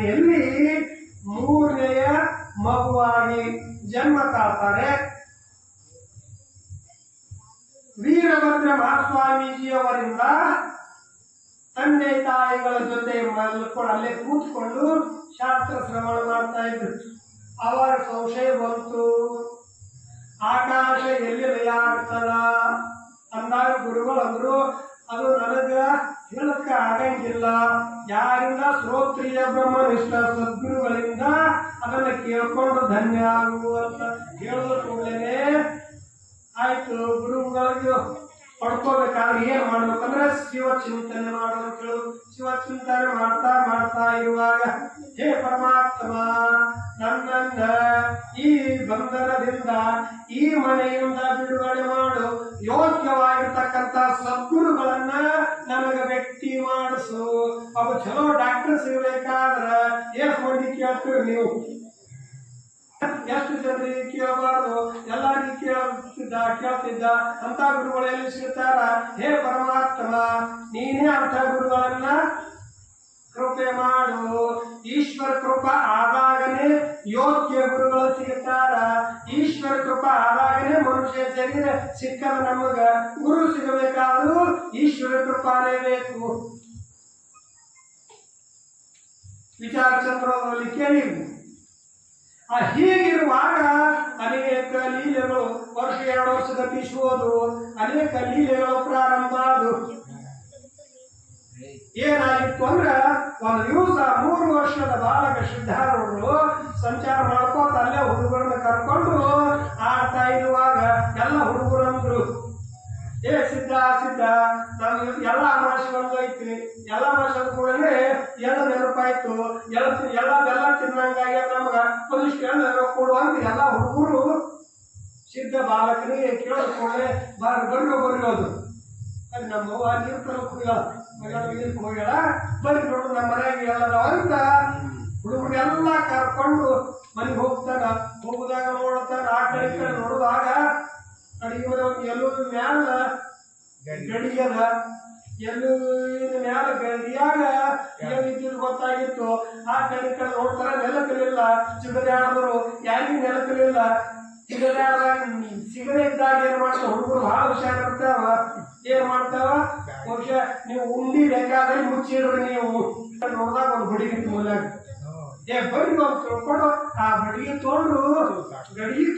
ತಾಯಿಯಲ್ಲಿ ಸದ್ಗುರುಗಳಿಂದ ಅದನ್ನ ಕೇಳ್ಕೊಂಡು ಧನ್ಯ ಆಗು ಅಂತ ಹೇಳಿದ ಕೂಡಲೇ ಆಯ್ತು ಗುರುಗಳಿಗೆ ಪಡ್ಕೋಬೇಕಾದ್ರೆ ಏನ್ ಮಾಡ್ಬೇಕಂದ್ರೆ ಶಿವ ಚಿಂತನೆ ಮಾಡೋದು ಕೇಳು ಶಿವ ಚಿಂತನೆ ಮಾಡ್ತಾ ಮಾಡ್ತಾ ಇರುವಾಗ, ಹೇ ಪರಮಾತ್ಮ, ನನ್ನನ್ನ ಈ ಬಂಧನದಿಂದ, ಈ ಮನೆಯಿಂದ ಬಿಡುಗಡೆ ಮಾಡು. ಯೋಗ್ಯವಾಗಿರ್ತಕ್ಕಂಥ ಸದ್ಗುರುಗಳನ್ನ ನನಗೆ ಭೇಟಿ ಮಾಡಿಸು. ಅವು ಚಲೋ ಡಾಕ್ಟರ್ ಸಿಗ್ಬೇಕಾದ್ರ ಏನ್ ಮಂದಿ ಕೇಳ್ತೀವಿ ನೀವು? ಎಷ್ಟು ಜನರಿಗೆ ಕೇಳಬಾರದು ಎಲ್ಲರಿಗೂ ಕೇಳ್ತಿದ್ದ ಕೇಳ್ತಿದ್ದ ಅಂತ ಗುರುಗಳು ಎಲ್ಲಿ ಸಿಗ್ತಾರ ಹೇ ಪರಮಾತ್ಮ, ನೀನೇ ಅಂತ ಗುರುಗಳನ್ನ ಕೃಪೆ ಮಾಡು. ಈಶ್ವರ ಕೃಪಾ ಆದಾಗನೇ ಯೋಗ್ಯ ಗುರುಗಳು ಸಿಗುತ್ತಾರ? ಈಶ್ವರ ಕೃಪಾ ಆದಾಗನೇ ಮನುಷ್ಯ ಶರೀರ ಸಿಕ್ಕದ ನಮಗ ಗುರು ಸಿಗಬೇಕಾದ್ರೂ ಈಶ್ವರ ಕೃಪಾನೇ ಬೇಕು. ವಿಚಾರ ಚಂದ್ರದಲ್ಲಿ ಕೇಳಿದ್ವಿ ಆ ಹೀಗಿರುವಾಗ ಅನೇಕ ಲೀಲೆಗಳು, ವರ್ಷ ಎರಡು ವರ್ಷದ ಬಿಸುವುದು ಅನೇಕ ಲೀಲೆಗಳು ಪ್ರಾರಂಭ ಅದು ಏನಾಗಿತ್ತು ಅಂದ್ರೆ, ಒಂದು ದಿವಸ ಮೂರು ವರ್ಷದ ಬಾಲಕ ಸಿದ್ಧಾರವರು ಸಂಚಾರ ಮಾಡ್ಕೋತ ಅಲ್ಲೇ ಹುಡುಗರನ್ನ ಕರ್ಕೊಂಡು, ಆಡ್ತಾ ಇರುವಾಗ ಎಲ್ಲ ಹುಡುಗರು ಅಂದ್ರು ಏ, ಸಿದ್ಧ ಸಿದ್ಧ. ನಮ್ಗೆ ಎಲ್ಲ ಅಮಾವಾಸ್ಯೆ ಐತಿ ಎಲ್ಲ ಅಮಾವಾಸ್ಯೆ ಕೂಡಲೇ ಎಲ್ಲ ನೆನಪಾಯ್ತು. ಎಲ್ಲ ಎಲ್ಲ ಬೆಲ್ಲ ತಿನ್ನಂಗಾಗಿ ನಮ್ಗ ಒಂದಿಷ್ಟು ಎಳ್ಳು ಕೊಡು ಅಂತ ಎಲ್ಲ ಹುಡುಗರು ಸಿದ್ಧ ಬಾಲಕನಿಗೆ ಕೇಳಿದ ಕೂಡಲೇ ಬಾರಿ ಬರ್ರಿ ಬರ್ರಿ ಅದು. ಅದು ನಮ್ಮ ಅವ್ವ ನೀರು ಮಗಳ ನೀರು ಹೋಗ್ಯಾಳ? ಬರ್ರಿ ನೋಡು, ನಮ್ಮ ಮನೆಯಾಗ ಎಲ್ಲ ಅಂತ ಹುಡುಗರೆಲ್ಲ ಕರ್ಕೊಂಡು ಮನೆಗೆ ಹೋಗ್ತಾನ ಹೋಗುದಾಗ ನೋಡ್ತಾನ ಆ ಕಡೆ ಈ ಕಡೆ ನೋಡುವಾಗ ಒಂದು ಎಲ್ಲೂ ಮ್ಯಾಲ ಮ್ಯಾಲ ಗಡಿಯಾಗ ಗೊತ್ತಾಗಿತ್ತು. ಆ ಕಡೆ ಕಡೆ ನೋಡ್ತಾರ ನೆಲಕಲಿಲ್ಲ ಚಿಗರೆ ಯಾರಿಗೂ ನೆಲಕಲಿಲ್ಲ ಸಿಗದೆ ಸಿಗದೆ ಇದ್ದಾಗ ಏನ್ ಮಾಡ್ತಾವ ಹುಡುಗರು ಬಹಳ ಹುಷಾರ್ ಇರ್ತಾವ ಏನ್ ಮಾಡ್ತಾವ ಬಹುಶಃ ನೀವು ಉಂಡಿ ಬೇಕಾದ್ರೆ ಮುಚ್ಚಿಡ್ರಿ ನೀವು. ನೋಡಿದಾಗ ಒಂದು ಬಡಿಗೆ ಮೂಲಾಗ ಏ, ಬರ್ರಿ ನಾವು ತಿಳ್ಕೊಂಡು. ಆ ಬಡಿಗೆ ತೊಗೊಂಡು ಗಡಿಗೆ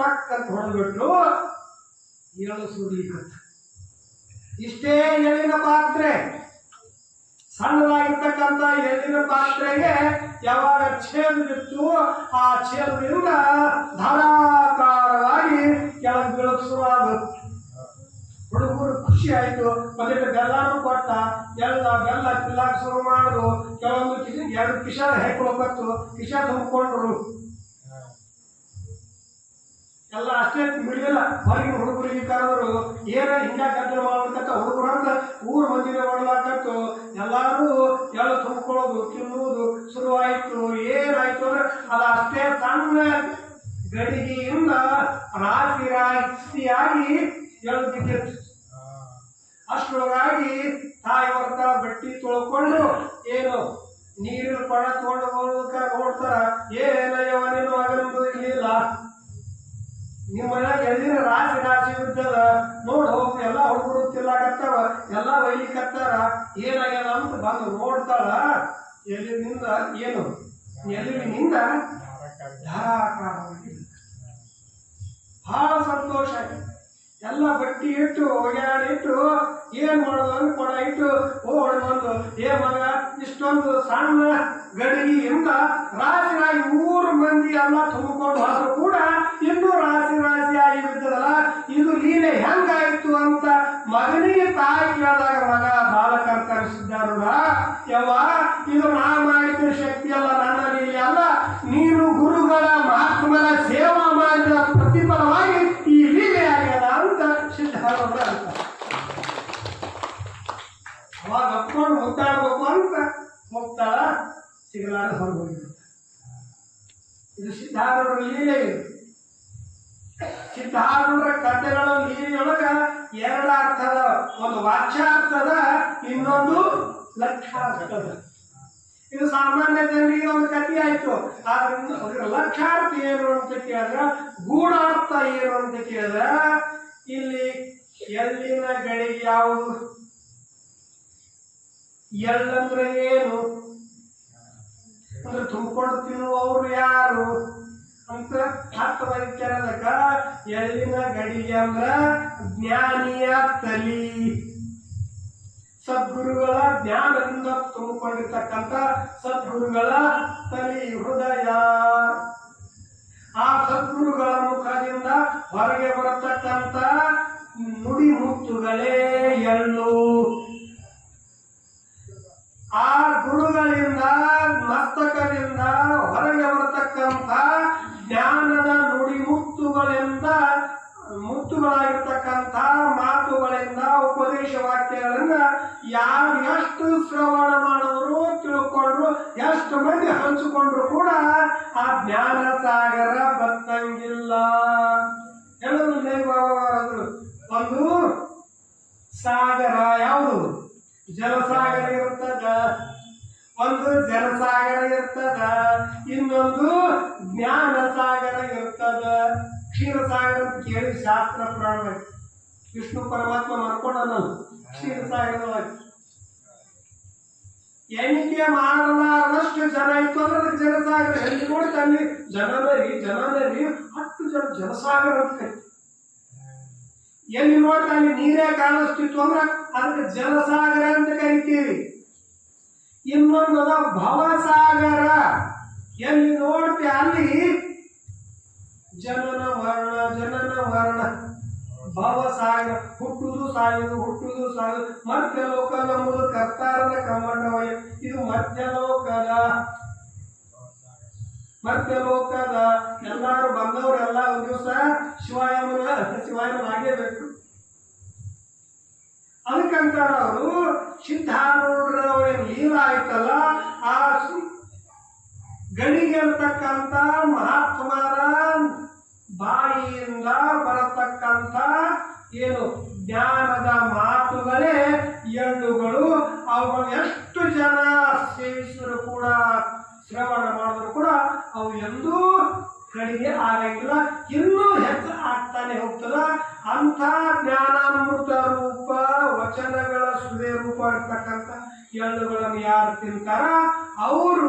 ಟಕ್ ಅಂತ ಹೊಡೆದ್ಬಿಟ್ರು ಏಳು ಸುರ್ಲಿಕ್ಕತ್ತ ಇಷ್ಟೇ ಎಳ್ಳಿನ ಪಾತ್ರೆ. ಸಣ್ಣದಾಗಿರ್ತಕ್ಕಂಥ ಎಳ್ಳಿನ ಪಾತ್ರೆಗೆ ಯಾವಾಗ ಛೇದ ಬಿತ್ತು, ಆ ಛೇದದಿಂದ ಧಾರಾಕಾರವಾಗಿ ಕೆಳಗೆ ಬೀಳಕ್ ಶುರುವಾಗುತ್ತೆ ಹುಡುಗರು ಖುಷಿ ಆಯ್ತು. ಮತ್ತೆ ಬೆಲ್ಲನೂ ಕೊಟ್ಟ. ಎಲ್ಲ ಬೆಲ್ಲ ತಿನ್ನಕ್ ಶುರು ಮಾಡಿದ್ರು ಕೆಲವೊಂದು ಕಿಶನ್ ಎರಡು ಹೇಗೆ ಹೋಗ್ಬೇಕು ಕಿಶ ತುಂಬಿಕೊಂಡ್ರು. ಎಲ್ಲ ಅಷ್ಟೇ ಬಿಡಲಿಲ್ಲ. ಹೊರಗಿನ ಹುಡುಗರಿಗೆ ಅವರು ಏನ ಹಿಂಗ ಗದ್ದಲ ಮಾಡ್ಬೇಕಂತ ಹುಡುಗರು ಅಂತ ಊರು ಮಂದಿನ ಮಾಡ್ಲಾಕತ್ತು ಎಲ್ಲಾರು ಎಲ್ಲ ತುಂಬಿಕೊಳ್ಳೋದು, ತಿನ್ನುವುದು ಶುರುವಾಯಿತು, ಏನಾಯ್ತು ಅಂದ್ರೆ ಅದು ಅಷ್ಟೇ ಸಣ್ಣ ಗಡಿಗೆಯಿಂದ ರಾಶಿ ರಾಶಿಯಾಗಿ ಎಳ್ದು ಬಿದ್ದಿತ್ತು ಅಷ್ಟರೊಳಗಾಗಿ ತಾಯಿ ಬರ್ತಾ ಬಟ್ಟಿ ತೊಳ್ಕೊಂಡು ಏನು ನೀರಿನ ಕೊಡ ತೊಗೊಂಡು ಹೋಗ್ಬೇಕಾದ್ರೆ ನೋಡ್ತಾರ ಏನೇನೋ ನೀನು ಆಗಿರೋದು ಇರ್ಲಿಲ್ಲ. ನಿಮ್ಮ ಮನ್ಯಾಗ ಎಲ್ಲಿನ ರಾಶಿ ರಾಶಿ ಇರ್ತದ ನೋಡ್ ಹೋಗ್ ಎಲ್ಲ ಹುಡುಗರು ತಿಲ್ಲಾಕತ್ತಾವ ಎಲ್ಲ ಒಯ್ಲಿಕತ್ತಾರ ಏನಾಗ್ಯದ ಅಂತ ಬಂದು ನೋಡ್ತಾಳ. ಎಲ್ಲಿನಿಂದ, ಏನು? ಎಲ್ಲಿನಿಂದ? ಧಾರಾಕಾರವಾಗಿ ಬಹಳ ಸಂತೋಷ ಎಲ್ಲ ಬಟ್ಟಿ ಇಟ್ಟು ಒಗ್ಯಾಡಿಟ್ಟು ಏನು ಮಾಡೋದು ಕೊಡ ಇಟ್ಟು ಓಡ್ ಬಂದು ಏ ಮಗ ಇಷ್ಟೊಂದು ಸಣ್ಣ ಗಡಿಗೆಯಿಂದ ರಾಶಿ ರಾಶಿ ಮೂರು ಮಂದಿ ಎಲ್ಲ ತುಂಬಿಕೊಂಡು ಹೋದ್ರು ಕೂಡ ಇನ್ನೂ ರಾಶಿ ರಾಶಿ ಆಗಿ ಬಿದ್ದದಲ್ಲ, ಇದು ಲೀಲೆ ಹೆಂಗಾಯ್ತು ಅಂತ ಮಗನಿಗೆ ತಾಯಿ ಕೇಳಿದಾಗ ಮಗ ಬಾಲಕರ್ ಕರೆಸಿದ್ದಾರಲ್ಲ, ಯವ್ವ, ಇದು ನಾ ಮಾಡಿದ ಶಕ್ತಿ ಸಿಗಲಾರ ಹೊರಗೋಗಿರ್ತಾಳೆ ಇದು ಸಿದ್ಧಾರೂಢರ ಲೀಲೆ ಸಿದ್ಧಾರೂಢರ ಕಥೆಗಳ ಲೀಲೆಯೊಳಗ ಎರಡು ಅರ್ಥದ ಒಂದು ವಾಚ್ಯಾರ್ಥದ ಇನ್ನೊಂದು ಲಕ್ಷಾರ್ಥದ. ಇದು ಸಾಮಾನ್ಯ ಜನರಿಗೆ ಒಂದು ಕಥೆ ಆಯ್ತು. ಆದ್ರಿಂದ ಅದರ ಲಕ್ಷಾರ್ಥ ಏನು ಅಂತ ಕೇಳಿದ್ರೆ, ಗೂಢಾರ್ಥ ಏನು ಅಂತ ಕೇಳಿದ್ರೆ, ಇಲ್ಲಿ ಎಲ್ಲಿನ ಗಳಿಗೆ ಯಾವುದು? ಎಲ್ಲಂದ್ರೆ ಏನು? ಅಂದ್ರೆ ತುಂಬಿಕೊಂಡು ಯಾರು? ಅಂತ ಅರ್ಥವಾಗಿ ಎಲ್ಲಿನ ಗಡಿಗೆ ಅಂದ್ರ ಜ್ಞಾನಿಯ ತಲಿ. ಸದ್ಗುರುಗಳ ಜ್ಞಾನದಿಂದ ತುಂಬಿಕೊಂಡಿರ್ತಕ್ಕಂಥ ಸದ್ಗುರುಗಳ ತಲಿ ಹೃದಯ. ಆ ಸದ್ಗುರುಗಳ ಮುಖದಿಂದ ಹೊರಗೆ ಬರತಕ್ಕಂಥ ನುಡಿ ಮುತ್ತುಗಳೇ ಎಳ್ಳು ಆ ಗುರುಗಳಿಂದ ಮಸ್ತಕದಿಂದ ಹೊರಗೆ ಬರತಕ್ಕಂಥ ಜ್ಞಾನದ ನುಡಿಮುತ್ತುಗಳಿಂದ ಮುತ್ತುಗಳಾಗಿರ್ತಕ್ಕಂಥ ಮಾತುಗಳಿಂದ, ಉಪದೇಶ ವಾಕ್ಯಗಳನ್ನ ಯಾರು ಎಷ್ಟು ಶ್ರವಣ ಮಾಡಿದ್ರು ತಿಳ್ಕೊಂಡ್ರು, ಎಷ್ಟು ಮಂದಿ ಹಂಚಿಕೊಂಡ್ರು ಕೂಡ ಆ ಜ್ಞಾನ ಸಾಗರ ಬತ್ತಂಗಿಲ್ಲ ಹೇಳೋದು ಬಾಬಾರದು ಒಂದು ಸಾಗರ ಯಾವುದು? ಜಲಸಾಗರ ಇರ್ತದ ಒಂದು ಜನಸಾಗರ ಇರ್ತದ, ಇನ್ನೊಂದು ಜ್ಞಾನ ಸಾಗರ ಇರ್ತದ. ಕ್ಷೀರಸಾಗರ ಅಂತ ಕೇಳಿ ಶಾಸ್ತ್ರ ಪುರಾಣ ವಿಷ್ಣು ಪರಮಾತ್ಮ ಮಾಡ್ಕೊಂಡ ಕ್ಷೀರಸಾಗರವಾಗಿ ಎಣಿಕೆ ಮಾಡಲಾರಷ್ಟು ಜನ ಇತ್ತು ಅಂದ್ರೆ ಜನಸಾಗರ. ಎಲ್ಲಿ ನೋಡ್ತಾ ಅಲ್ಲಿ ಜನರರಿ ಹತ್ತು ಜನ ಜನಸಾಗರ ಅಂತ ಎಲ್ಲಿ ನೋಡ್ತಾ ಅಲ್ಲಿ ನೀರೇ ಕಾಣಿಸ್ತಿತ್ತು ಅಂದ್ರೆ ಅದಕ್ಕೆ ಜಲಸಾಗರ ಅಂತ ಕರಿತೀವಿ. ಇನ್ನೊಂದು ಭವಸಾಗರ. ಎಲ್ಲಿ ನೋಡ್ತಿ ಅಲ್ಲಿ? ಜನನ ವರ್ಣ ಜನನ ವರ್ಣ. ಭವಸಾಗರ ಹುಟ್ಟುದು ಸಾಯುದು ಹುಟ್ಟುದು ಸಾಯುದು ಮಧ್ಯಲೋಕ ನಮ್ಮದು ಕರ್ತಾರದ ಕಮಂಡವಯ ಇದು ಮಧ್ಯಲೋಕದ ಮಧ್ಯಲೋಕದ ಎಲ್ಲಾರು ಬಂದವರೆಲ್ಲ ಒಂದು ದಿವಸ ಶಿವಾಯಮನ ಶಿವಾಯಮನ ಆಗೇಬೇಕು ಅದಕ್ಕಂತಾರ ಅವರು ಸಿದ್ಧಾರೂಢರವರೇನು ಲೀಲ ಆಯ್ತಲ್ಲ ಆ ಗಣಿಗಿರ್ತಕ್ಕಂಥ ಮಹಾತ್ಮರ ಬಾಯಿಯಿಂದ ಬರತಕ್ಕಂಥ ಏನು ಜ್ಞಾನದ ಮಾತುಗಳೇ ಎಳ್ಳುಗಳು ಅವುಗಳು ಎಷ್ಟು ಜನ ಸೇವಿಸಿದ್ರು ಕೂಡ, ಶ್ರವಣ ಮಾಡಿದ್ರು ಕೂಡ ಅವು ಎಂದೂ ಕಡಿಮೆ ಆಗಂಗಿಲ್ಲ. ಇನ್ನೂ ಹೆಚ್ಚು ಆಗ್ತಾನೆ ಹೋಗ್ತದ. ಅಂಥ ಜ್ಞಾನಾಮೃತ ಇರ್ತಕ್ಕಂಥ ಎಳ್ಳುಗಳನ್ನು ಯಾರು ತಿಂತಾರ? ಅವರು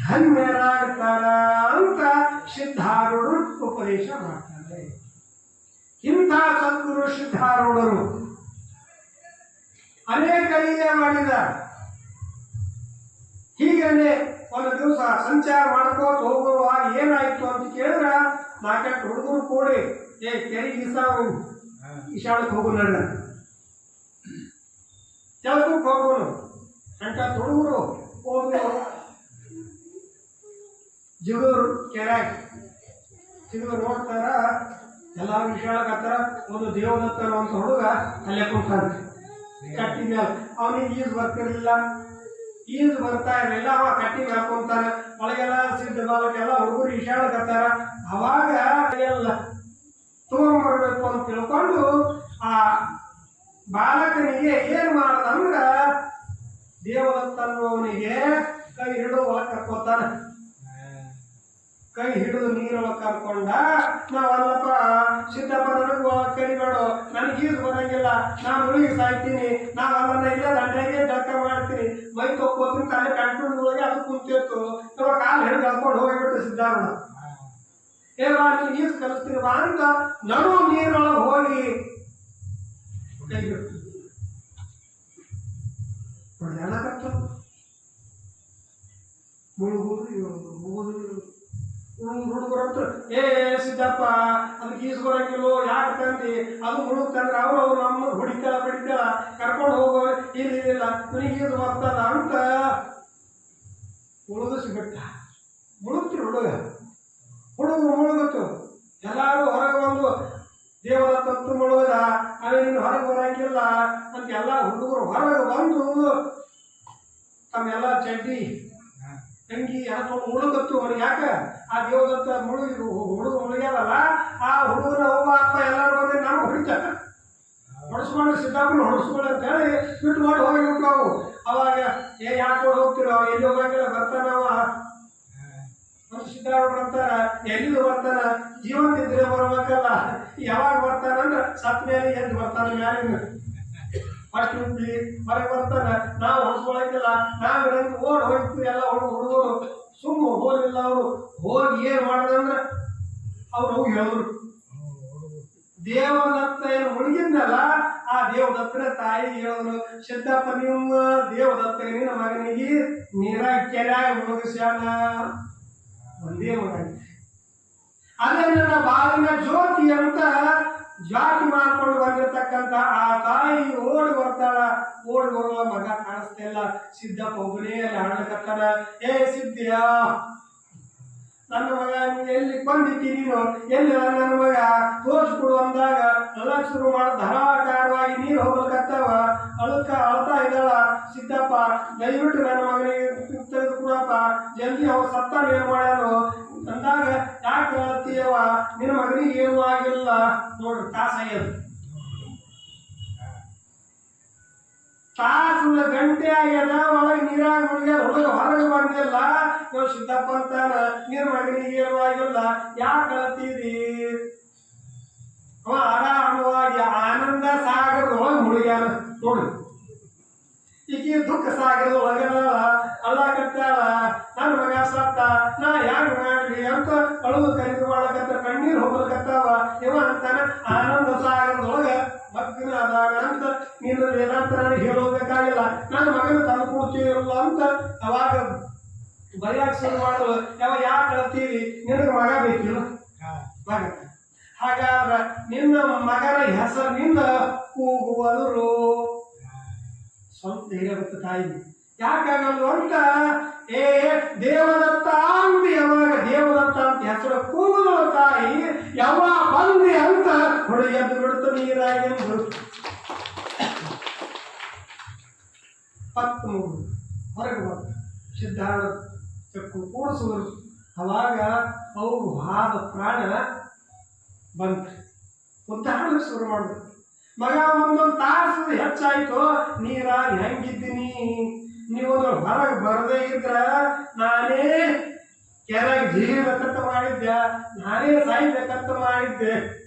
ಧನ್ಯರಾಗ್ತಾರ ಅಂತ ಸಿದ್ಧಾರೂಢರು ಉಪದೇಶ ಮಾಡ್ತಾರೆ. ಇಂಥ ಸದ್ಗುರು ಸಿದ್ಧಾರೂಢರು ಅನೇಕ ಲೀಲೆ ಮಾಡಿದ ಹೀಗೇನೆ ಒಂದು ದಿವಸ ಸಂಚಾರ ಮಾಡ್ಕೋತ ಹೋಗುವಾಗ ಏನಾಯ್ತು ಅಂತ ಕೇಳಿದ್ರ ನಾಲ್ಕಟ್ಟು ಹುಡುಗರು ಕೂಡಿ ಏ ಕೆರೆ ದಿವಸ ಈಶಾಳಕ್ಕೆ ಹೋಗು ನಡ ಕೆಲ್ಸಕ್ಕೆ ಹೋಗೋನು ಅಂಟ ಹುಡುಗರು ಹೋದ್ರು ಜಿಗೂರು ಕೆರೆ ಜಿಗೂರು ನೋಡ್ತಾರ, ಎಲ್ಲ ಕತ್ತರ ಒಂದು ದೇವದತ್ತನ ಅಂತ ಹುಡುಗ ಅಲ್ಲೇ ಕೊಡ್ತಾನೆ ಕಟ್ಟಿ ಅವನಿಗೆ ಈಜು ಬರ್ತಿರ್ಲಿಲ್ಲ. ಈಜು ಬರ್ತಾ ಇರಲಿಲ್ಲ, ಅವ ಕಟ್ಟಿ ಮೇಲೆ ಕುಂತಾನೆ ಒಳಗೆಲ್ಲ ಸಿದ್ಧ ಬಾಲಕ್ಕೆಲ್ಲ ಹುಡುಗರು ಈಶಾಡಕತ್ತಾರ ಅವಾಗ ಎಲ್ಲ ತಗೊಂಡ್ಬರ್ಬೇಕು ಅಂತ ತಿಳ್ಕೊಂಡು ಆ ಬಾಲಕನಿಗೆ ಏನ್ ಮಾಡದಂಗ ಅಂದ್ರ ದೇವದತ್ತನ್ನುವನಿಗೆ ಕೈ ಹಿಡಿದು ಒಳಗೆ ಕರ್ಕೋತಾನೆ ಕೈ ಹಿಡಿದು ನೀರೊಳಗೆ ಕರ್ಕೊಂಡ ನಾವಲ್ಲಪ್ಪ ಸಿದ್ದಪ್ಪ ನನಗೆ ಕರಿಬೇಡ ನನಗೆ ಈಜು ಬರಂಗಿಲ್ಲ ನಾನು ಮುಳುಗಿ ಸಾಯ್ತೀನಿ ನಾವಲ್ಲ ಇಲ್ಲ ದಂಡೆಗೆ ದಕ್ಕ ಮಾಡ್ತೀನಿ. ಮೈ ತೊಕ್ಕೋತೀನಿ ತಲೆ ಕಂಟ್ರೋಲ್ ಹೋಗಿ ಅದು ಕುಂತಿತ್ತು. ಇವಾಗ ಕಾಲು ಹಿಡಿದು ಕರ್ಕೊಂಡು ಹೋಗಿಬಿಟ್ಟು ಸಿದ್ಧಾರಣ ಏ ಬಾ ನೀನು ಈಜು ಕಲಿಸ್ತೀನಿ ಬಾ ಅಂತ. ನಡು ನೀರೊಳಗೆ ಹೋಗಿ ಬಿಟ್ಟು ಹುಡುಗರು ಹತ್ರ ಏ ಸಿದ್ದಪ್ಪ ಅದಕ್ಕೆ ಈಸ್ಕೊಳಕಿಲ್ವೋ ಯಾಕೆ ತಂದಿ ಅದು ಮುಳುಗ್ತಂದ್ರೆ ಅವ್ರು ಅವ್ರು ನಮ್ಮ ಹೊಡಿತಾರ ಬಿಡಿತಾಳ ಕರ್ಕೊಂಡು ಹೋಗೋ ಇಲ್ಲ ಇಲ್ಲ ನನಗೆ ಈಜು ಬರ್ತದ ಅಂತ ಮುಳುಗಿಸ್ಬಿಟ್ಟ ಮುಳುಗ್ತಿರು ಹುಡುಗ ಹುಡುಗ ಮುಳುಗತ್ತು ಎಲ್ಲರೂ ಹೊರಗೆ ಬಂದು ದೇವರ ತತ್ತು ಮಾಡುವುದ ಅವೇನು ಹೊರಗೆ ಬರಂಗಿಲ್ಲ ಅಂತ ಎಲ್ಲ ಹುಡುಗರು ಹೊರಗೆ ಬಂದು ತಮ್ಮೆಲ್ಲ ಚಡ್ಡಿ ತಂಗಿ ಹಾಕೊಂಡು ಮುಳುಗತ್ತು ಅವ್ರಿಗೆ ಯಾಕೆ? ಆ ದೇವದತ್ತ ಮುಳುಗಿ ಹುಡುಗ ಮುಳುಗಲ್ಲ ಆ ಹುಡುಗನ ಅವ್ವ, ಅಪ್ಪ ಎಲ್ಲರೂ ಬಂದ್ರೆ ನಾನು ಹೊಡಿತಾರ ಹೊಡಿಸ್ಕೊಂಡು ಸಿದ್ದಾಪುರ ಹೊಡಿಸ್ಕೊಂಡು ಅಂತ ಹೇಳಿ ಬಿಟ್ಟು ಮಾಡಿ ಹೋಗಿ ಅವು ಅವಾಗ, ಏ ಯಾಕೆ ಹೋಗ್ತಿರೋ? ಎಲ್ಲಿ ಹೋಗಂಗಿಲ್ಲ ಬರ್ತಾನವ ಅಂತ ಬರ್ತಾರ ಎಲ್ಲಿ ಬರ್ತಾರ, ಜೀವಂತ ಇದ್ರೆ ಬರ್ಬೇಕಲ್ಲ. ಯಾವಾಗ ಬರ್ತಾರ ಅಂದ್ರೆ ಸತ್ ಮೇಲೆ ಎಲ್ಲಿ ಬರ್ತಾನ ಮ್ಯಾಲಿನ ಫಸ್ಟ್ ಉಂಟ್ಲಿ ಹೊರಗೆ ಬರ್ತಾನ ನಾವು ಹೊಡ್ಸ್ಕೊಳಕಿಲ್ಲ ನಾವು ಇರಂಗ್ ಓಡ್ ಹೋಗ್ತೀವಿ ಎಲ್ಲ ಹುಡುಗ ಹುಡುಗರು. ಸುಮ್ಮ ಹೋಗಿಲ್ಲ ಅವರು. ಹೋಗಿ ಏನ್ ಮಾಡ್ದಂದ್ರ ಅವ್ರು ಹೋಗಿ ಹೇಳಿದ್ರು. ದೇವದತ್ತ ಏನು ಮುಳುಗಿದ್ನಲ್ಲ, ಆ ದೇವದತ್ತನ ತಾಯಿ ಹೇಳಿದ್ರು, ಸಿದ್ದಪ್ಪ, ನಿಮ್ಮ ದೇವದತ್ತ ನಿನ್ನ ಮಗನಿಗೆ ನೀರ ಕೆರೆಯಾಗಿ ಮುಳುಗಿಸ್ಯಾನ. ಒಂದೇ ಮಗ ಅದೇ ನನ್ನ ಬಾಲಿನ ಜ್ಯೋತಿ ಅಂತ ಜಾತಿ ಮಾಡ್ಕೊಂಡು ಬಂದಿರತಕ್ಕಂತ ಆ ತಾಯಿ ಓಡಿ ಬರ್ತಾಳ. ಓಡಿ ಬರುವ ಮಗ ಕಾಣಿಸ್ತಾ ಇಲ್ಲ. ಸಿದ್ದಪ್ಪ ಒಬ್ಬನೇ ಅಲ್ಲಿ ಹಾಡ್ಲಕತ್ತಾನ ಏ ಸಿದ್ಧಿಯ ನನ್ನ ಮಗ ಎಲ್ಲಿ ಬಂದಿದ್ದಿ ನೀನು? ಎಲ್ಲಿ ನನ್ನ ಮಗ? ತೋರಿಸ್ಕೊಡು ಅಂದಾಗ ಅಳಕ್ ಶುರು ಮಾಡ. ಧಾರಾಕಾರವಾಗಿ ನೀರು ಹೋಗ್ಲಿಕತ್ತಾವ ಅಳಕ ಅಳ್ತಾ ಇದ್ದಾಳ. ಸಿದ್ದಪ್ಪ, ದಯವಿಟ್ಟು ನನ್ನ ಮಗನಿಗೆ ತೆಗೆದುಕೊಡಪ್ಪ. ಜಲ್ದಿ ಅವ ಸತ್ತ ಏನ್ ಮಾಡ್ಯಾನು. ಅಂದಾಗ ಯಾಕೆ ಹೇಳ್ತೀಯವ ನಿನ್ನ ಮಗನಿಗೆ ಏನೂ ಆಗಿಲ್ಲ. ನೋಡ್ರಿ ತಾಸಾಗ್ಯದು ತಾಸು ಗಂಟೆ ಆಗ್ಯದ, ಒಳಗೆ ನೀರಾಗ ಹುಡುಗ ಹೊರಗೆ ಬಂದಿಲ್ಲ. ನೀವು ಸಿದ್ದಪ್ಪ ಅಂತಾನ ನೀರು ಮಗನಿಗೆ ಆಗಿಲ್ಲ ಯಾಕೆ ಕಲ್ತೀರಿ ಅವ ಆರಾಮವಾಗಿ ಆನಂದ ಸಾಗರದೊಳಗೆ ಮುಳುಗ್ಯಾನ. ನೋಡಿ. ಈಕೆ ದುಃಖ ಸಾಗರದೊಳಗೆ ಅಳ್ಳಾಕತ್ತಾಳ ನನ್ನ ಮಗ ಸತ್ತ, ನಾ ಯಾರು ಮಾಡ್ಲಿ ಅಂತ ಅಳುವ ಕರೆದು ಮಾಡಕತ್ತ ಕಣ್ಣೀರು ಹೋಗ್ಲಕತ್ತಾವ ಇವ ಅಂತಾನ, ಆನಂದ ಸಾಗರದೊಳಗ ಮಗ್ನ ಅದಾಗ ಅಂತ ನೀನು ವೇದಾಂತ ನನಗೆ ಹೇಳೋಬೇಕಾಗಿಲ್ಲ ನನ್ನ ಮಗನ ತಂದು ಕೊಡ್ತೀವಿಲ್ಲ ಅಂತ ಅವಾಗ ಬರೆಯಕ್ಕೆ ಶುರು ಮಾಡಲು ಯಾವ ಯಾಕೆ ಕಳ್ತೀವಿ ನಿನಗೆ ಮಗ ಬೇಕಿಲ್ಲ? ಮಗ ಹಾಗಾದ್ರೆ ನಿನ್ನ ಮಗನ ಹೆಸರಿನಿಂದ ಕೂಗುವರು ಸ್ವಲ್ಪ ಧೈರ್ಯ ತಾಯಿ ಯಾಕಾಗಲ್ಲ ಅಂತ? ಏ, ದೇವದತ್ತ ಅಂತ ಯಾವಾಗ? ದೇವದತ್ತ ಅಂತ ಹೆಸರು ಕೂಗಲು ತಾಯಿ. ಯಾವ ಬಂದೆ ಅಂತ ಹೊಡೆಯದ್ದು ಬಿಡುತ್ತ ನೀರಾಗಿ ಪತ್ತು ಮೂರು ಹೊರಗೆ ಬಂತು ಸಿದ್ಧಾರ್ಥ ಚಕ್ಕು ಕೂಡಿಸುವರು. ಅವಾಗ ಅವು ಹಾದ ಪ್ರಾಣ ಬಂತು. ಉದ್ದಾರಣ ಶುರು ಮಾಡಿದ್ರು. ಮಗ ಒಂದೊಂದು ತಾಸು ಹೆಚ್ಚಾಯ್ತು. ನೀರಾಗಿ ಹೆಂಗಿದ್ದೀನಿ. ನೀವು ಹೊರಗೆ ಬರದೇ ಇದ್ರ ನಾನೇ ಕೆರೆಗೆ ಜೀರ್ಬೇಕಂತ ಮಾಡಿದ್ದೆ. ನಾನೇ ಸಾಯ್ಬೇಕಂತ ಮಾಡಿದ್ದೆ.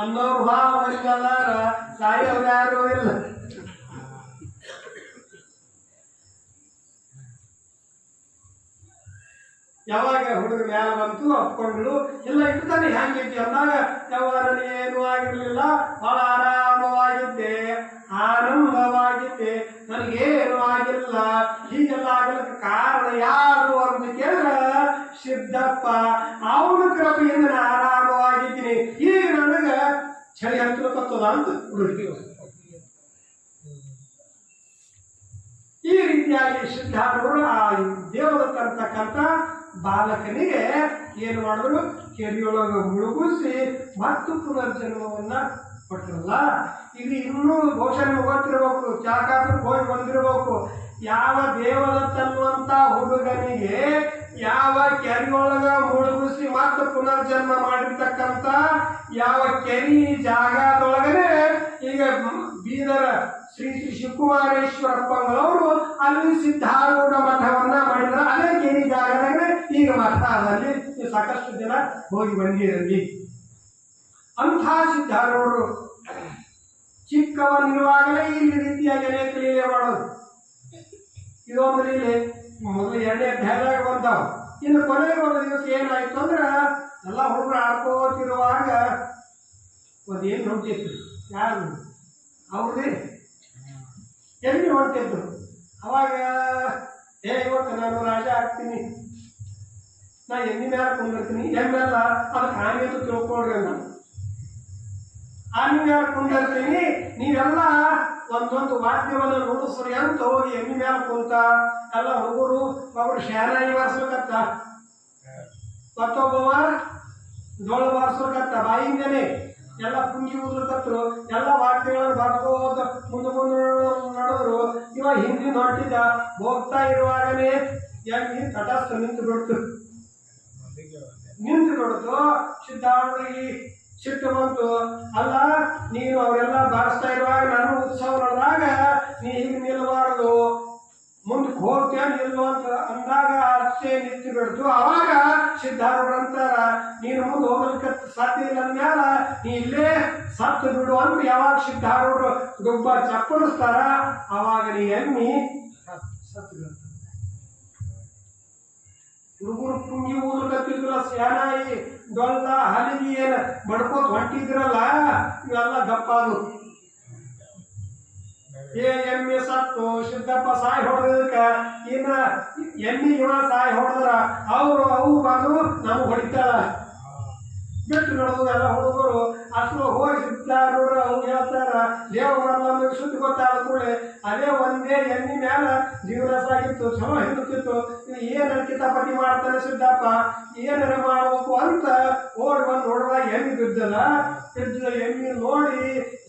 ಅನ್ನೋರು ಭಾವ ಇಲ್ಲ ಸಾಯೋರು ಯಾರು ಇಲ್ಲ. ಯಾವಾಗ ಹುಡುಗ ಮ್ಯಾಲ ಬಂತು, ಅಪ್ಕೊಂಡ್ರು, ಇಲ್ಲ ಇಟ್ಟಾನೆ ಹ್ಯಾಂಗೈತಿ ಅಂದಾಗ ಯಾವಾಗ ಏನೂ ಆಗಿರಲಿಲ್ಲ, ಬಹಳ ಆರಾಮವಾಗಿದ್ದೆ, ಆನಂದವಾಗಿದ್ದೆ, ನನಗೇನು ಆಗಿಲ್ಲ. ಹೀಗೆಲ್ಲ ಆಗಲಿಕ್ಕೆ ಕಾರಣ ಯಾರು ಅಂತ ಕೇಳಿದ್ರೆ, ಸಿದ್ದಪ್ಪ, ಅವನ ಕೃಪೆಯಿಂದ ನಾನು ಆರಾಮವಾಗಿದ್ದೀನಿ. ಈಗ ನನಗೆ ಚಳಿ ಹತ್ತಲಕತ್ತದ ಅಂತ ಹುಡುಗಿ ಈ ರೀತಿಯಾಗಿ ಸಿದ್ಧಾರ್ಥರು ಆ ದೇವರು ಅಂತಕ್ಕಂಥ ಬಾಲಕನಿಗೆ ಏನು ಮಾಡಿದ್ರು? ಕೆರೆಯೊಳಗೆ ಮುಳುಗಿಸಿ ಮತ್ತು ಪುನರ್ಜನ್ಮವನ್ನ ಕೊಟ್ಟಿರಲ್ಲ? ಇಲ್ಲಿ ಇನ್ನೂ ಬಹುಶಃ ನಿಮ್ಗೆ ಗೊತ್ತಿರ್ಬೇಕು ಹೋಗಿ ಬಂದಿರಬೇಕು. ಯಾವ ದೇವದತ್ತ ಅನ್ನುವಂಥ ಹುಡುಗನಿಗೆ ಯಾವ ಕೆರೆಯೊಳಗ ಮುಳುಗಿಸಿ ಮತ್ತು ಪುನರ್ಜನ್ಮ ಮಾಡಿರ್ತಕ್ಕಂಥ ಯಾವ ಕೆರಿ ಜಾಗದೊಳಗನೆ ಈಗ ಬೀದರ ಶ್ರೀ ಶ್ರೀ ಶಿವಕುಮಾರೇಶ್ವರಪ್ಪಗಳವರು ಅಲ್ಲಿ ಸಿದ್ಧಾರೂಢ ಮಠವನ್ನ ಮಾಡಿದ್ರ. ಅದೇ ಕೇರಿ ಜಾಗದಾಗ ಈಗ ಮಠ ಅಲ್ಲಿ ಸಾಕಷ್ಟು ಜನ ಹೋಗಿ ಬಂದಿರಲಿ ಅಂಥ ಸಿದ್ಧಾರೂಢರು. ಚಿಕ್ಕವನಿರುವಾಗಲೇ ಈ ರೀತಿಯಾಗಿ ಅನೇಕ ಲೀಲೆ ಮಾಡೋದು. ಇದೊಂದು ಲೀಲೆ. ಮೊದಲು ಎರಡನೇ ಅಧ್ಯಾಯದಾಗ ಬಂದವು. ಇನ್ನು ಕೊನೆಗೆ ಒಂದು ದಿವಸ ಏನಾಯ್ತು ಅಂದ್ರೆ ಎಲ್ಲ ಹುಡುಗರು ಆಡ್ಕೋತಿರುವಾಗ ಒಂದು ಏನು ಹೊಂಟಿತ್ತು ಯಾರು? ಅವ್ರದೇ ಎಲ್ಲಿ ಹೊಂಟಿದ್ರು ಅವಾಗ ಏ ಇವತ್ತು ನಾನು ರಾಜ ಆಗ್ತೀನಿ. ನಾ ಎಣ್ಣೆ ಮೇಲೆ ಕುಂದಿರ್ತೀನಿ? ಎಮ್ಮೆಲ್ಲ ಅದಕ್ಕೆ ಹಾನಿ ಅಂತ ತಿಳ್ಕೊಳ್ರಿ ನಾನು ಆಮಿ ಮೇಲೆ ಕುಂದಿರ್ತೀನಿ ನೀವೆಲ್ಲ ಒಂದೊಂದು ವಾದ್ಯವನ್ನು ರೂಢಿಸ್ರಿ ಅಂತ ಹೋಗಿ ಎಮ್ಮೆ ಮೇಲೆ ಕುಂತ ಎಲ್ಲ ಹುಡುಗರು ಒಬ್ಬರು ಶಾನಾಯಿ ಬಾರಿಸ್ಬೇಕತ್ತ? ಮತ್ತೊಬ್ಬವ ಜೋಳ ಬಾರಿಸ್ಬೇಕತ್ತ? ಬಾಯಿಂದನೇ. ಎಲ್ಲ ಪುಂಗಿ ಉದ್ರಕತ್ರು ಎಲ್ಲ ವಾಕ್ಯಗಳನ್ನು ಬರ್ಕೋತ ಮುಂದೆ ಮುಂದೆ ನಡೆದ್ರು. ಇವ ಹಿಂದಿ ಹೊರಟಿದ್ದ ಹೋಗ್ತಾ ಇರುವಾಗಲೇ ಎಮ್ಮಿ ತಟಸ್ಥ ನಿಂತು ಬಿಡ್ತು. ನಿಂತು ಬಿಡ್ತು ಸಿದ್ಧಾರ್ಥಿ ಸಿಟ್ಟು ಬಂತು. ಅಲ್ಲ, ನೀನು ಅವರೆಲ್ಲ ಬಾರಿಸ್ತಾ ಇರುವಾಗ ನನ್ನ ಉತ್ಸವ ನಡೆದಾಗ ನೀ ಹಿಂಗೆ ನಿಲ್ಲಬಾರದು. ಮುಂದಕ್ಕೆ ಹೋಗ್ತೇನೆ ಇಲ್ವೋ ಅಂತ ಅಂದಾಗ ಅಷ್ಟೇ ನಿಂತು ಬಿಡ್ತು ಅವಾಗ ಸಿದ್ಧಾರೂಢ ಅಂತಾರ, ನೀನು ಮುಂದೆ ಹೋಗ್ಲಿಕ್ಕೆ ಸಾಧ್ಯ ಇಲ್ಲ ಅಂದ್ಮೇಲೆ ನೀ ಇಲ್ಲೇ ಸತ್ತು ಬಿಡು ಅಂತ ಯಾವಾಗ ಸಿದ್ಧಾರೂಢರು ದುಬ್ಬ ಚಪ್ಪಲಿಸ್ತಾರ ಅವಾಗ ನೀ ಎಮ್ಮಿ ಸತ್ತು ಬೀಳ್ತಾನೆ. ಹುಡುಗರು ಪುಂಗಿ ಊದ್ರಕತ್ತಿದ್ರ ಸ್ಯಾನಾಯಿ ಡೊಳ್ಳ ಹಲಿಗಿ ಏನು ಬಡ್ಕೋತ್ ಹೊಂಟಿದ್ರಲ್ಲ, ಇವೆಲ್ಲ ಗಪ್ಪಾದು ಏ ಎಮ್ಮೆ ಸತ್ತು, ಸಿದ್ದಪ್ಪ ಸಾಯಿ ಹೊಡೆದಕ್ಕ ಇನ್ನ ಎಮ್ಮಿ ಇವ ಸಾಯಿ ಹೊಡೆದ್ರ, ಅವರು, ಅವು ಬಂದು ನಮ್ಗೆ ಹೊಡಿತಾಳ ಬಿಟ್ಟು ಎಲ್ಲ ಹುಡುಗರು. ಅಷ್ಟು ಹೋಗಿ ಸಿದ್ದಾರೂಢ ಅವ್ರು ಹೇಳ್ತಾರ ದೇವರಲ್ಲ ಸುದ್ದಿ ಗೊತ್ತಾದ ಕೂಡಲೇ ಅದೇ ಒಂದೇ ಎಣ್ಣೆ ಮ್ಯಾಲ ಜೀವನ ಸಾಗಿತ್ತು ಚಲೋ ಹಿಂದುತ್ತಿತ್ತು ಏನು ಕಿತಾಪತಿ ಮಾಡ್ತಾನೆ ಸಿದ್ದಪ್ಪ, ಏನಾರ ಮಾಡಬೇಕು ಅಂತ ಓಡಿ ಬಂದು ನೋಡಿದಾಗ ಎಮ್ಮೆ ಬಿದ್ದಲ್ಲ. ಬಿದ್ದ ಎಮ್ಮೆ ನೋಡಿ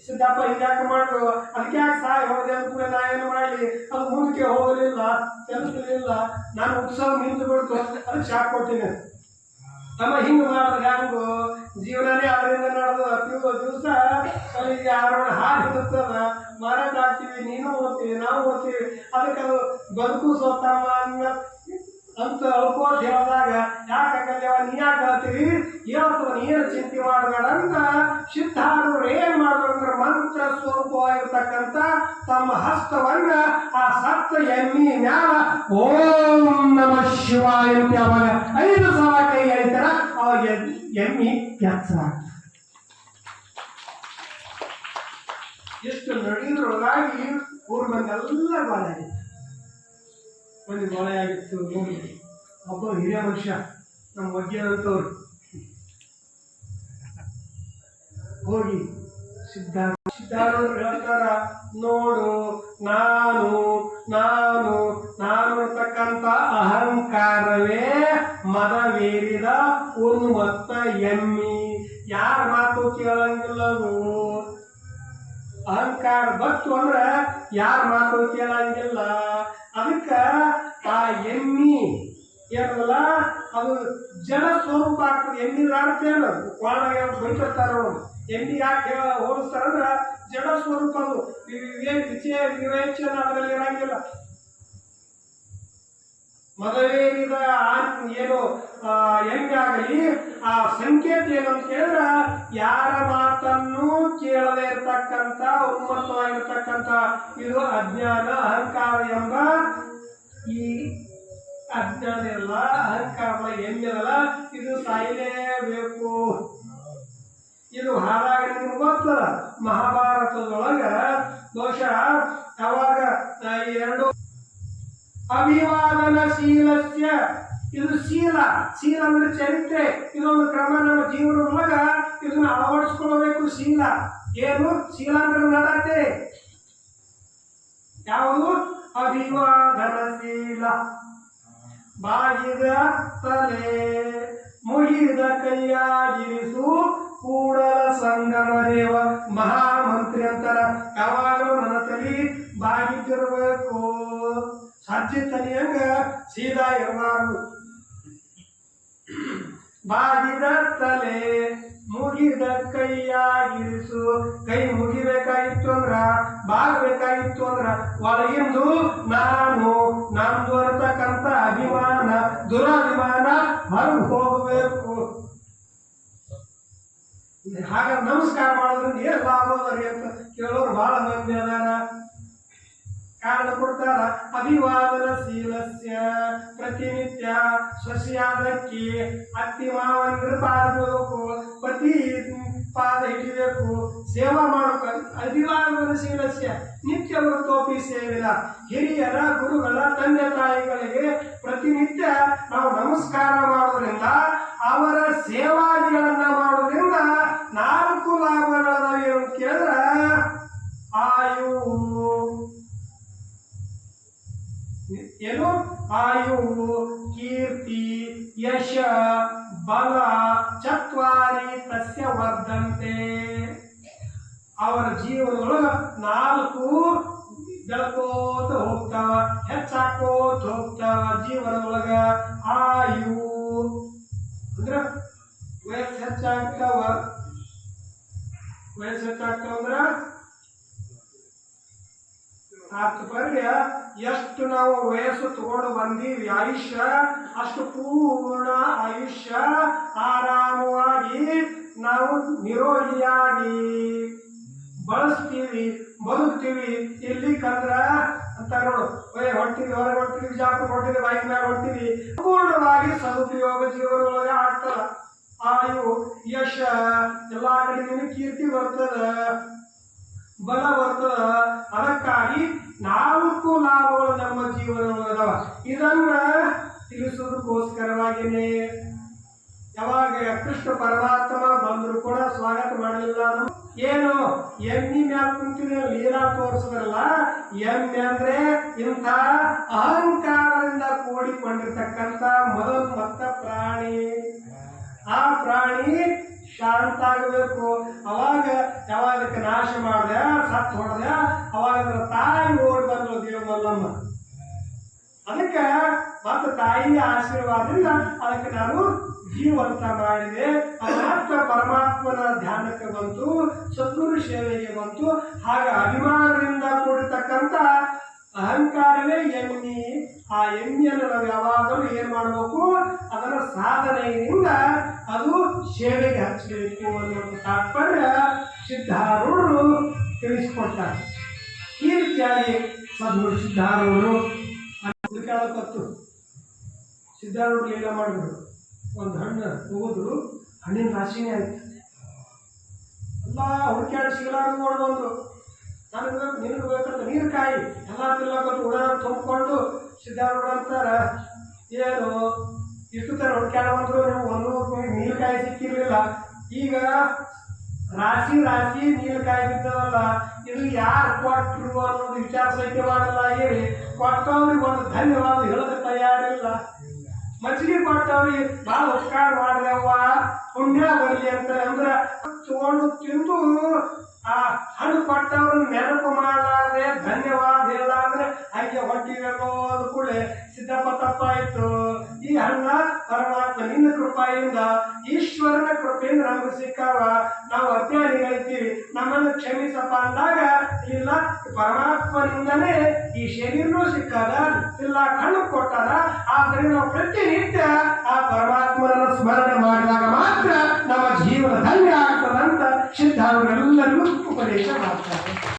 ಸಿದ್ದಪ್ಪ ಹಿಂಗ್ಯಾಕೆ ಮಾಡ್ರು ಅದಕ್ಕೆ ಯಾಕೆ ಸಾಯ್ ಹೋದೆ ಕೂಡ ನಾ ಏನು ಮಾಡಲಿ? ಅದು ಮುಂದಕ್ಕೆ ಹೋಗಲಿಲ್ಲ, ಕೆಲಸಲಿಲ್ಲ. ನಾನು ಉತ್ಸವ ನಿಂತು ಬಿಡ್ತು ಅದಕ್ಕೆ ಶಾಕ್ ಕೊಟ್ಟಿನಿ ನಮ್ಮ ಹಿಂಗೆ ಮಾಡಿದ್ರೆ ಹ್ಯಾಂಗು ಜೀವನನೇ ಅದರಿಂದ ನಡೆದು ಹತ್ತಿವ ದಿವಸ ಅವರಿಗೆ ಆರೋಣ ಹಾಲು ಹಿಡುತ್ತದ ಮಾರಾಟ ಆಗ್ತೀವಿ ನೀನು ಓದ್ತೀವಿ ನಾವು ಓದ್ತೀವಿ ಅದಕ್ಕೆ ಅದು ಬದುಕು ಅನ್ನ ಅಂತ ಅಳ್ಕೋತ ಹೇಳಿದಾಗ ಯಾಕಾಗಲ್ಯವ ನೀ ಯಾಕೆ ಹೇಳ್ತೀರಿ ಹೇಳ್ತವ ನೀನು ಚಿಂತೆ ಮಾಡಬೇಡ ಅಂತ ಏನ್ ಮಾಡಿದ್ರು ಮಂತ್ರ ಸ್ವರೂಪವಾಗಿರ್ತಕ್ಕಂಥ ತಮ್ಮ ಹಸ್ತವನ್ನ ಆ ಸತ್ತ ಎಮ್ಮಿ ಮ್ಯಾಲ ಓಂ ನಮ ಶಿವಾಯ ಅಂತ ಅವಾಗ ಐದು ಸಲ ಕೈ ಹೇಳ್ತಾರ ಅವಾಗ ಎಮ್ಮಿ ಕೆಲಸ ಎಷ್ಟು ನಡೆಯುದ್ರೊಳಗಾಗಿ ಊರ್ ಬಂದೆಲ್ಲ ಬಾಳೆ ಬಾಳೆ ಆಗಿತ್ತು ನೋಡಿ ಒಬ್ಬ ಹಿರಿಯ ಮನುಷ್ಯ, ನಮ್ಮ ಅಂತವ್ರು ಹೋಗಿ ಸಿದ್ಧ ಸಿದ್ಧಾರೂಢರು ಹೇಳ್ತಾರ, ನೋಡು, ನಾನು ನಾನು ನಾನು ಅಂತಕ್ಕಂಥ ಅಹಂಕಾರವೇ ಮದವೇರಿದ ಉನ್ಮತ್ತ ಎಮ್ಮಿ. ಯಾರ ಮಾತು ಕೇಳಂಗಿಲ್ಲವು ಅಹಂಕಾರ ಬತ್ತು ಅಂದ್ರೆ ಯಾರ ಮಾತು ಕೇಳಂಗಿಲ್ಲ? ಅದಕ್ಕ ಆ ಎಮ್ಮಿ ಏನಲ್ಲ ಅದು ಜನ ಸ್ವರೂಪ ಆಗ್ತದೆ. ಎಮ್ಮಿ ಆಡ್ತೇನು ಏನು? ಬೈತಿರ್ತಾರ ಅವ್ರು. ಎಮ್ಮಿ ಯಾಕೆ ಹೋಲಿಸ್ತಾರಂದ್ರ ಜಡ ಸ್ವರೂಪ ಅದು. ವಿವೇಚನ ಅದರಲ್ಲಿ ಇರಂಗಿಲ್ಲ. ಮದುವೆಯಿಂದ ಏನು ಹೆಂಗೆ ಆಗಲಿ ಆ ಸಂಕೇತ ಏನು ಅಂತ ಕೇಳಿದ್ರೆ, ಯಾರ ಮಾತನ್ನು ಕೇಳದೆ ಇರತಕ್ಕಂತ ಉನ್ಮತ್ತವಾಗಿರ್ತಕ್ಕಂಥ ಇದು ಅಜ್ಞಾನ, ಅಹಂಕಾರ ಎಂಬ ಈ ಅಜ್ಞಾನ ಇಲ್ಲ ಅಹಂಕಾರ ಎಂದಿರಲ್ಲ ಇದು ಸಾಯಲೇಬೇಕು. ಇದು ಹಾಳಾಗಿ ನಿಮ್ಗೆ ಗೊತ್ತದ? ಮಹಾಭಾರತದೊಳಗ ಬಹುಶಃ ಯಾವಾಗ ಎರಡು ಅಭಿವಾದನ ಶೀಲಸ್ಯ ಇದು ಶೀಲ. ಶೀಲ ಅಂದ್ರೆ ಚರಿತ್ರೆ. ಇದೊಂದು ಕ್ರಮ ನಮ್ಮ ಜೀವನದೊಳಗ ಇದನ್ನ ಅಳವಡಿಸ್ಕೊಳ್ಬೇಕು ಶೀಲ. ಏನು? ಶೀಲ ಅಂದ್ರೆ ನಡತೆ. ಯಾವುದು? ಅಭಿವಾದನ ಶೀಲ ಬಾಗಿದ ತಲೆ, ಮುಗಿದ ಕೈಯಾಗಿರಿಸು ಕೂಡಲ ಸಂಗಮ ದೇವ. ಮಹಾಮಂತ್ರಿ ಅಂತಾರ. ಯಾವಾಗಲೂ ನನ್ನ ತಲೆ ಬಾಗಿದ್ದಿರಬೇಕು. ಸಜ್ಜಿ ತಲೆಯಂಗ ಸೀದಾ ಇರಬಾರ್ದು ಬಾಗಿದ ತಲೆ ಮುಗಿದ ಕೈಯಾಗಿರಿಸು. ಕೈ ಮುಗಿಬೇಕಾಗಿತ್ತು ಅಂದ್ರ ಬಾಗಬೇಕಾಗಿತ್ತು ಅಂದ್ರ, ಒಳಗಿಂದು ನಾನು ನಮ್ದು ಅನ್ನತಕ್ಕಂಥ ಅಭಿಮಾನ, ದುರಾಭಿಮಾನ ಹೊರಗೆ ಹೋಗಬೇಕು. ಹಾಗ ನಮಸ್ಕಾರ ಮಾಡೋದ್ರಿಂದ ಏನ್ ಲಾಭ ಅಂತ ಕೇಳೋರು ಬಹಳ ಮಂದಿ ಅದಾರ. ಕಾರಣ ಕೊಡ್ತಾರ ಅಭಿವಾದನ ಶೀಲಸ್ಯ ಪ್ರತಿನಿತ್ಯ ಸಸ್ಯಾದಕ್ಕಿ ಅತ್ತಿ ಮಾವಂದ್ರ ಪಾದಬೇಕು ಪತಿ ಪಾದ ಹಿಡಿಬೇಕು, ಸೇವಾ ಮಾಡಬೇಕು. ಅಭಿವಾದನ ಶೀಲಸ್ಯ ನಿತ್ಯ ವೃತ್ತೋಪಿ ಸೇವಿನ ಹಿರಿಯರ, ಗುರುಗಳ, ತಂದೆ ತಾಯಿಗಳಿಗೆ ಪ್ರತಿನಿತ್ಯ ನಾವು ನಮಸ್ಕಾರ ಮಾಡೋದ್ರಿಂದ ಅವರ ಸೇವಾದಿಗಳನ್ನ ಮಾಡೋದ್ರಿಂದ ನಾಲ್ಕು ಲಾಭಗಳದಾವೆ ಅಂತ ಕೇಳಿದ್ರೆ ಏನು? ಆಯು ಕೀರ್ತಿ, ಯಶ, ಬಲ, ಚತ್ವಾರಿ ತಸ್ಯ ವರ್ಧಂತೆ. ಅವರ ಜೀವನದೊಳಗ ನಾಲ್ಕು ಬೆಳಕೋತ ಹೋಗ್ತಾವ ಹೆಚ್ಚಾಕೋತ ಹೋಗ್ತಾವ ಜೀವನದೊಳಗ ಆಯು. ಅಂದ್ರ ವಯಸ್ಸು ಹೆಚ್ಚಾಗ್ತಾವ. ವಯಸ್ಸು ಹೆಚ್ಚಾಗ್ತಾವಂದ್ರ ಹತ್ತು ಪರ್ಯ ಎಷ್ಟು ನಾವು ವಯಸ್ಸು ತಗೊಂಡು ಬಂದೀವಿ, ಆಯುಷ್ಯ, ಅಷ್ಟು ಪೂರ್ಣ ಆಯುಷ್ಯ, ಆರಾಮವಾಗಿ ನಾವು ನಿರೋಗಿಯಾಗಿ ಬಳಸ್ತೀವಿ, ಬದುಕ್ತೀವಿ. ಇಲ್ಲಿ ಕಂದ್ರ ಅಂತ ನೋಡು. ಹೊಂಟಿವಿ, ಹೊರಗೆ ಹೊಂಟಿವಿ ಜಾಪ ಹೊಟ್ಟಿಗೆ ಬೈಕ್ ಮೇಲೆ ಹೊಟ್ಟಿವಿ ಪೂರ್ಣವಾಗಿ ಸದುಪಯೋಗ ಜೀವನದೊಳಗೆ ಆಗ್ತದ. ಆಯು, ಯಶ, ಎಲ್ಲಾ ಕಡೆ ಕೀರ್ತಿ ಬರ್ತದ. ಬಲ ಅದಕ್ಕಾಗಿ ನಾಲ್ಕು ಲಾಭಗಳು ನಮ್ಮ ಜೀವನದವ ಇದನ್ನ ತಿಳಿಸೋದಕ್ಕೋಸ್ಕರವಾಗಿನೇ ಯಾವಾಗ ಕೃಷ್ಣ ಪರಮಾತ್ಮ ಬಂದ್ರು ಕೂಡ ಸ್ವಾಗತ ಮಾಡಲಿಲ್ಲ ಏನು? ಎಮ್ಮಿ ಮ್ಯಾಲ ಕುಂತಿದ, ಲೀಲಾ ತೋರಿಸಿದ್ರಲ್ಲ? ಎಮ್ಮೆ ಅಂದ್ರೆ ಇಂಥ ಅಹಂಕಾರದಿಂದ ಕೂಡಿಕೊಂಡಿರ್ತಕ್ಕಂಥ ಮೊದಲು ಮತ್ತ ಪ್ರಾಣಿ. ಆ ಪ್ರಾಣಿ ಶಾಂತ ಆಗಬೇಕು ಅವಾಗ ಯಾವಾಗಕ್ಕೆ ನಾಶ ಮಾಡಿದೆ, ಸತ್ತು ಹೊಡೆದೆ ಅವಾಗ ಅದರ ತಾಯಿ ಓಡಿ ಬಂದಳು ದೇವಲ್ಲಮ್ಮ ಅದಕ್ಕೆ ಮತ್ತೆ ತಾಯಿಯ ಆಶೀರ್ವಾದದಿಂದ ಅದಕ್ಕೆ ನಾನು ಜೀವಂತ ಮಾಡಿದೆ. ಮಾತ್ರ ಪರಮಾತ್ಮನ ಧ್ಯಾನಕ್ಕೆ ಬಂತು, ಸದ್ಗುರು ಸೇವೆಗೆ ಬಂತು. ಹಾಗ ಅಭಿಮಾನದಿಂದ ಕೂಡಿರ್ತಕ್ಕಂಥ ಅಹಂಕಾರವೇ ಎಮ್ಮಿ. ಆ ಎಮ್ಮಿಯನ್ನು ನಾವು ಯಾವಾಗಲೂ ಏನ್ ಮಾಡಬೇಕು? ಸಾಧನೆಯಿಂದ ಅದು ಸೇವೆಗೆ ಹಚ್ಚಬೇಕು ಅನ್ನೋ ತಾತ್ಪರ್ಯ ಸಿದ್ಧಾರೂಢರು ತಿಳಿಸಿಕೊಟ್ಟಾರೆ. ಈ ರೀತಿಯಾಗಿ ಸದ್ಗುರು ಸಿದ್ಧಾರೂಢರು ಹುಡುಕಾಡಕತ್ತು ಸಿದ್ಧಾರೂಢರು ಲೀಲಾ ಮಾಡಿದ್ರು. ಒಂದು ಹಣ್ಣು ಹೋದ್ರು ಹಣ್ಣಿನ ರಾಶಿನೇ ಆಯ್ತು. ಎಲ್ಲ ಹುಡುಕಾಡಿ ಸಿಗಲಾರ ನೋಡ್ಬೋದು ಬಂದ್ರು ನನಗೆ ನಿನಗೆ ಬೇಕಂತ ನೀರು ಕಾಯಿ, ಎಲ್ಲ ತಿನ್ನಕತ್ತು ಉಡ ತುಂಬಿಕೊಂಡು ಸಿದ್ಧಾರೂಢ ಅಂತಾರ, ಏನು ಇಷ್ಟು ತರ ಹುಡುಕಾಡ ಬಂದ್ರು ನೀವು ಒಂದು ನೀಲಕಾಯಿ ಸಿಕ್ಕಿರಲಿಲ್ಲ. ಈಗ ರಾಶಿ ರಾಶಿ ನೀಲಕಾಯಿ ಬಿದ್ದವಲ್ಲ, ಇದು ಯಾರು ಕೊಟ್ಟರು ಅನ್ನೋದು ವಿಚಾರ ಸಹಿತ ಮಾಡಲ್ಲ ಹೇಳಿ ಕೊಟ್ಟವ್ರಿಗೆ ಒಂದು ಧನ್ಯವಾದ ಹೇಳೋದು ತಯಾರಿಲ್ಲ. ಮಜ್ಜಿಗೆ ಕೊಟ್ಟವ್ರಿಗೆ ಭಾಳ ಉಪಕಾರ ಮಾಡಿದೆವ್ವ ಪುಣ್ಯ ಬರಲಿ ಅಂತ ಅಂದ್ರೆ ತಗೊಂಡು ತಿಂದು ಆ ಹಣ್ಣು ಕೊಟ್ಟವ್ರನ್ನ ನೆನಪು ಮಾಡಲಾರ್ದೆ ಧನ್ಯವಾದ ಹೇಳಲಾರ್ದೆ ಹಂಗೆ ಹೊಟ್ಟಿವೆಲ್ಲೋ ಕೂಡ ಕೂಡಲೇ, ಸಿದ್ದಪ್ಪ ತಪ್ಪಾಯ್ತು. ಈ ಹಣ್ಣ ಪರಮಾತ್ಮ ನಿನ್ನ ಕೃಪೆಯಿಂದ, ಈಶ್ವರನ ಕೃಪೆಯಿಂದ ನಮಗೆ ಸಿಕ್ಕಾವ. ನಾವು ಅಜ್ಞಾನಿಗಳಿದ್ದೀವಿ ನಮ್ಮನ್ನು ಕ್ಷಮಿಸಪ್ಪ ಅಂದಾಗ, ಇಲ್ಲ ಪರಮಾತ್ಮನಿಂದನೇ ಈ ಶರೀರನೂ ಸಿಕ್ಕದ, ಇಲ್ಲ, ಕಣ್ಣು ಕೊಟ್ಟಾರ ಆದ್ರೆ ನಾವು ಪ್ರತಿನಿತ್ಯ ಆ ಪರಮಾತ್ಮನ ಸ್ಮರಣೆ ಮಾಡಿದಾಗ ಮಾತ್ರ ನಮ್ಮ ಜೀವನ ಧನ್ಯ ಅಕ್ಷರಧಾಮಗಳೆಲ್ಲರಿಗೂ ಉಪದೇಶ ಮಾಡ್ತಾರೆ.